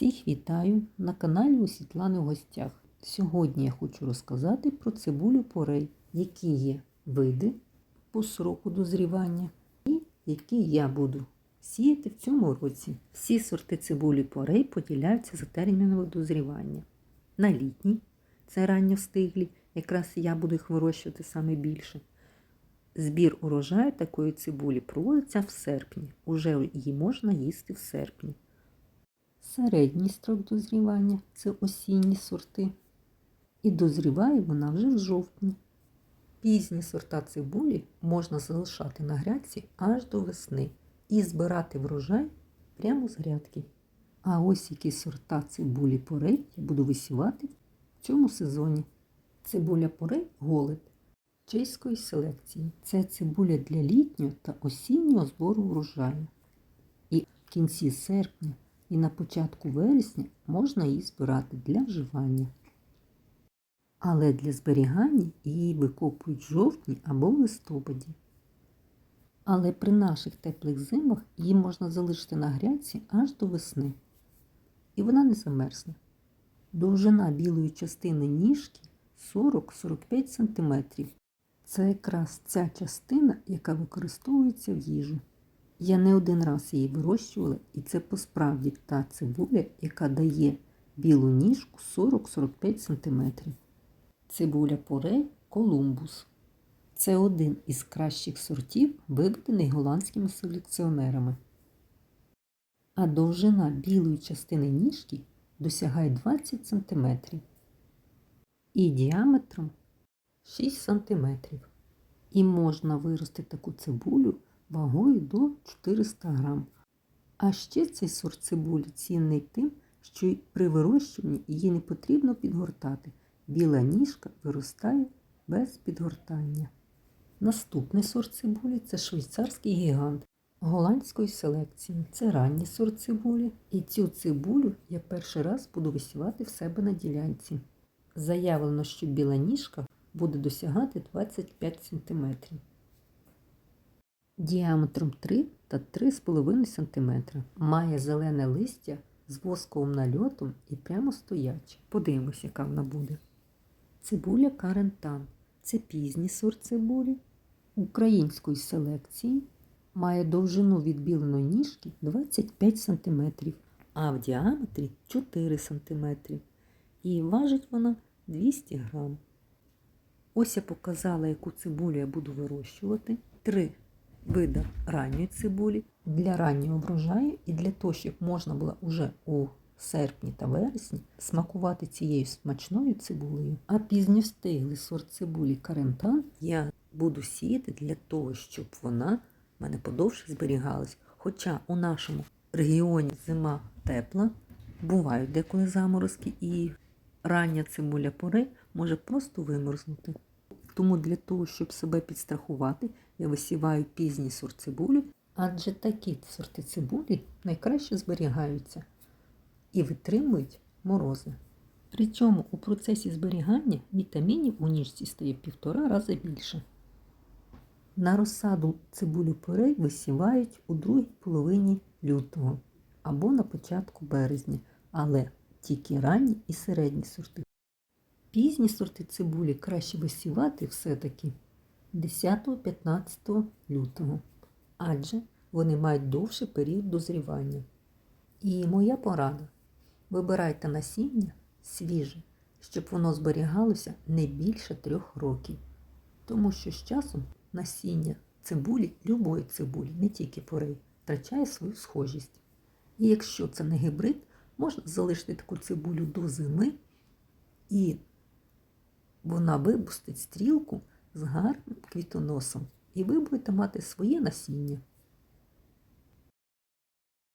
Всіх вітаю на каналі у Світлани в гостях. Сьогодні я хочу розказати про цибулю порей, які є види по сроку дозрівання і які я буду сіяти в цьому році. Всі сорти цибулі порей поділяються за терміном дозрівання. На літній це ранньо встиглі, якраз я буду їх вирощувати саме більше. Збір урожаю такої цибулі проводиться в серпні. Уже її можна їсти в серпні. Середній строк дозрівання це осінні сорти. І дозріває вона вже в жовтні. Пізні сорта цибулі можна залишати на грядці аж до весни і збирати врожай прямо з грядки. А ось які сорта цибулі порей я буду висівати в цьому сезоні. Цибуля порей голод чеської селекції. Це цибуля для літнього та осіннього збору врожаю. І в кінці серпня і на початку вересня можна її збирати для вживання. Але для зберігання її викопують в жовтні або в листопаді. Але при наших теплих зимах її можна залишити на грядці аж до весни. І вона не замерзне. Довжина білої частини ніжки 40-45 см. Це якраз ця частина, яка використовується в їжу. Я не один раз її вирощувала, і це посправді та цибуля, яка дає білу ніжку 40-45 см. Цибуля порей Колумбус. Це один із кращих сортів, виведений голландськими селекціонерами. А довжина білої частини ніжки досягає 20 см і діаметром 6 см. І можна вирости таку цибулю вагою до 400 грам. А ще цей сорт цибулі цінний тим, що при вирощуванні її не потрібно підгортати. Біла ніжка виростає без підгортання. Наступний сорт цибулі це швейцарський гігант голландської селекції. Це ранній сорт цибулі. І цю цибулю я перший раз буду висівати в себе на ділянці. Заявлено, що біла ніжка буде досягати 25 см діаметром 3 та 3,5 см. Має зелене листя з восковим нальотом і прямо стояче. Подивимось, яка вона буде. Цибуля карентан. Це пізній сорт цибулі української селекції. Має довжину відбіленої ніжки 25 см, а в діаметрі 4 см. І важить вона 200 грам. Ось я показала, яку цибулю я буду вирощувати. Три вида ранньої цибулі для раннього врожаю і для того, щоб можна було уже у серпні та вересні смакувати цією смачною цибулею. А пізньостиглий сорт цибулі карентан я буду сіяти для того, щоб вона в мене подовше зберігалась. Хоча у нашому регіоні зима тепла, бувають деколи заморозки, і рання цибуля пори може просто вимерзнути. Тому для того, щоб себе підстрахувати, я висіваю пізній сорт цибулі, адже такі сорти цибулі найкраще зберігаються і витримують морози. Причому у процесі зберігання вітамінів у ніжці стає в півтора рази більше. На розсаду цибулю порей висівають у другій половині лютого або на початку березня, але тільки ранні і середні сорти. Пізні сорти цибулі краще висівати все-таки 10-15 лютого, адже вони мають довший період дозрівання. І моя порада: вибирайте насіння свіже, щоб воно зберігалося не більше трьох років. Тому що з часом насіння цибулі, любої цибулі, не тільки порей, втрачає свою схожість. І якщо це не гібрид, можна залишити таку цибулю до зими і вона випустить стрілку з гарним квітоносом, і ви будете мати своє насіння.